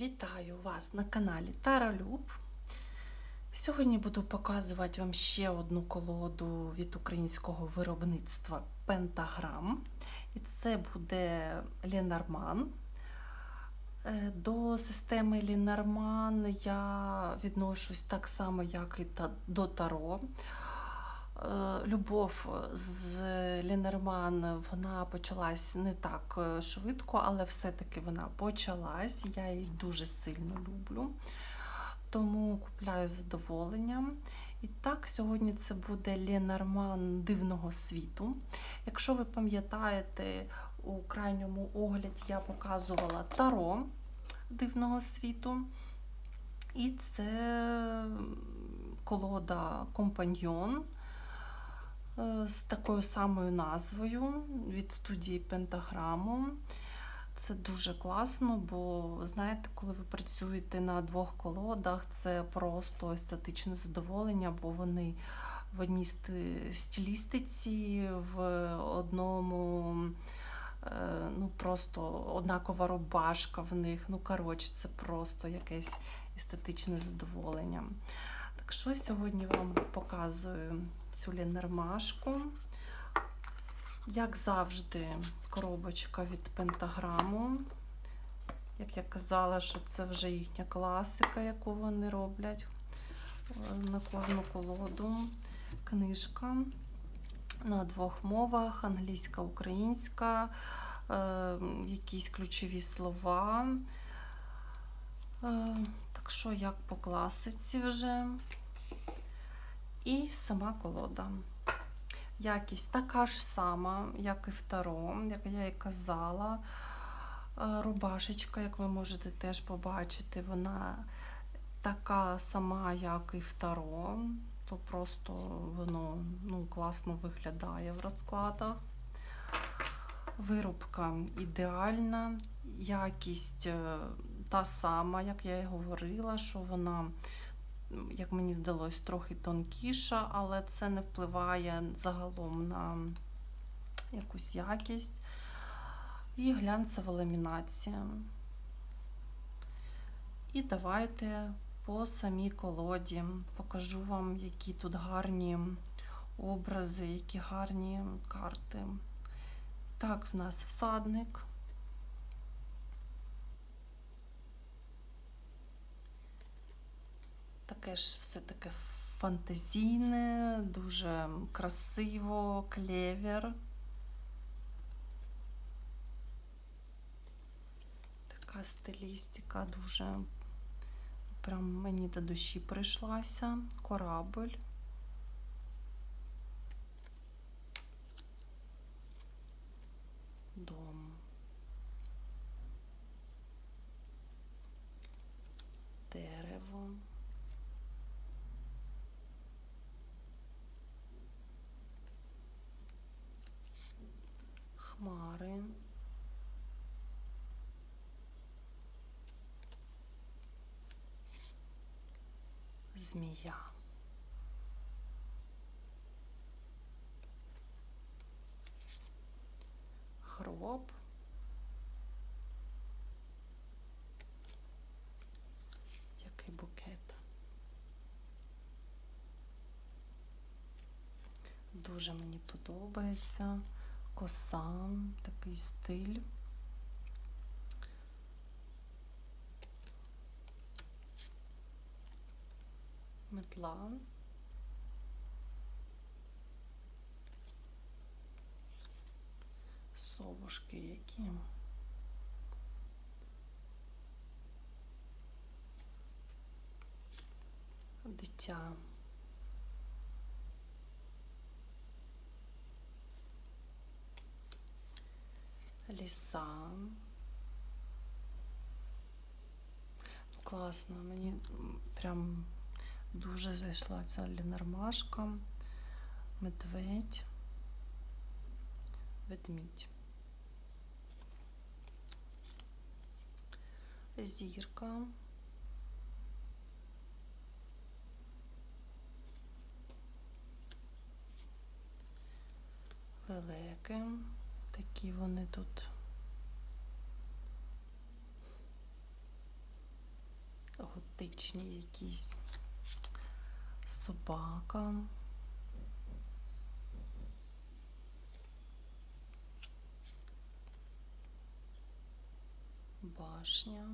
Вітаю вас на каналі Таралюб. Сьогодні буду показувати вам ще одну колоду від українського виробництва Пентаграм. І це буде Ленорман. Е, До системи Ленорман я відношусь так само, як і до Таро. Е, Любов з Ленорман вона почалась не так е, швидко, але все-таки вона почалась. Я її дуже сильно люблю, тому купляю з задоволенням. І так, сьогодні це буде Ленорман дивного світу. Якщо ви пам'ятаєте, у крайньому огляді я показувала Таро дивного світу. І це колода Компаньйон е, з такою самою назвою від студії Пентаграму. Це дуже класно, бо знаєте, коли ви працюєте на двох колодах, це просто естетичне задоволення, бо вони в одній сти- стилістиці, в одному е, ну просто однакова рубашка в них. Ну, коротше, це просто якесь естетичне задоволення. Так що сьогодні вам показую цю лінермашку. Як завжди, коробочка від пентаграму. Як я казала, що це вже їхня класика, яку вони роблять е, на кожну колоду. Книжка на двох мовах: англійська, українська, е, якісь ключові слова. Е, так що, як по класиці вже. І сама колода. Якість така ж сама, як і в Таро, як я і казала. Е, Рубашечка, як ви можете теж побачити, вона така сама, як і в Таро. То просто воно ну, класно виглядає в розкладах. Виробка ідеальна, якість е, та сама, як я і говорила, що вона, як мені здалось, трохи тонкіша, але це не впливає загалом на якусь якість. І глянцева ламінація. І давайте по самій колоді покажу вам, які тут гарні образи, які гарні карти. Так, в нас всадник. Таке ж все таке фантазійне, дуже красиво, клевер. Така стилістика дуже прям мені до душі прийшлася. Корабль. Дом. Хмари. Змія. Гроб. Який букет. Дуже мені подобається. Коса, такий стиль. Метла. Совушки які. Дитя. Ліса. Ну, класно, мені прям дуже зайшла ця лінармашка, медведь, ведмідь. Зірка. Лелеки. Такі вони тут симпатичні якісь собака. Башня.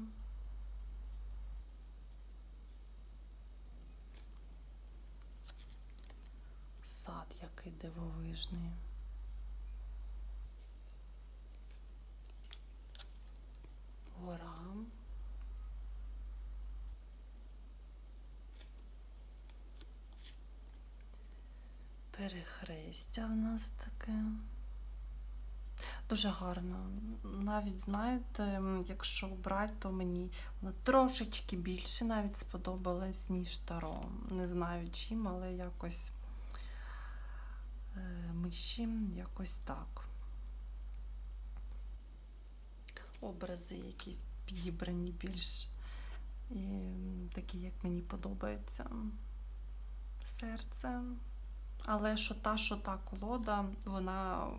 Сад який дивовижний. Перехрестя в нас таке. Дуже гарно. Навіть, знаєте, якщо брати, то мені вона трошечки більше навіть сподобалась, ніж Таро. Не знаю чим, але якось е, миші, якось так. Образи якісь підібрані більш і, такі, як мені подобаються. Серце. Але що та, що та колода, вона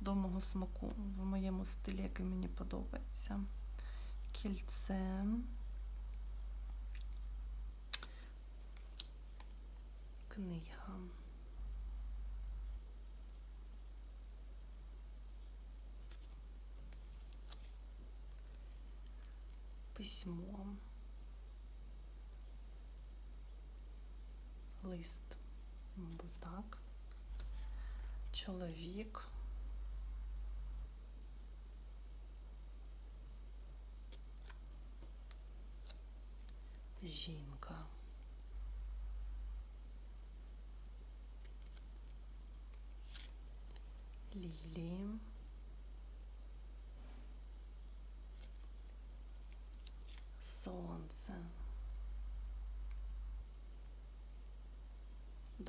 до мого смаку, в моєму стилі, який мені подобається. Кільце. Книга. Письмо. Лист. Мабуть, так. Чоловік. Жінка. Лілії. Сонце.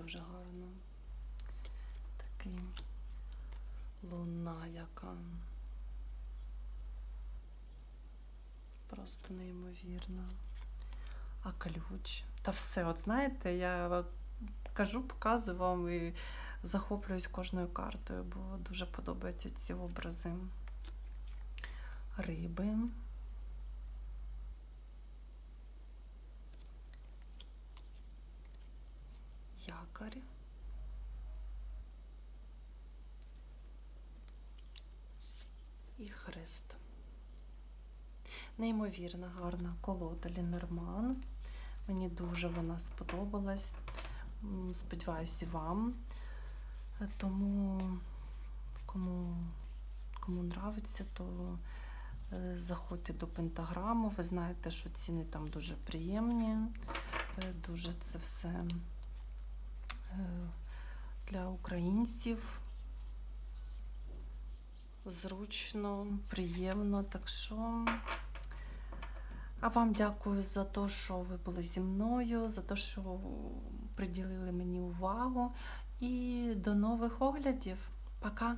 Дуже гарно. Такий луна яка. Просто неймовірна. А ключ. Та все, от знаєте, я кажу, показую вам і захоплююсь кожною картою, бо дуже подобаються ці образи. Риби. Якорь. І хрест. Неймовірно гарна колода Лінерман. Мені дуже вона сподобалась. М, Сподіваюся, вам. Тому, кому, кому нравиться, то е, заходьте до пентаграму. Ви знаєте, що ціни там дуже приємні. Е, Дуже це все для українців. Зручно, приємно. Так що. А вам дякую за те, що ви були зі мною, за те, що приділили мені увагу. І до нових оглядів. Пока!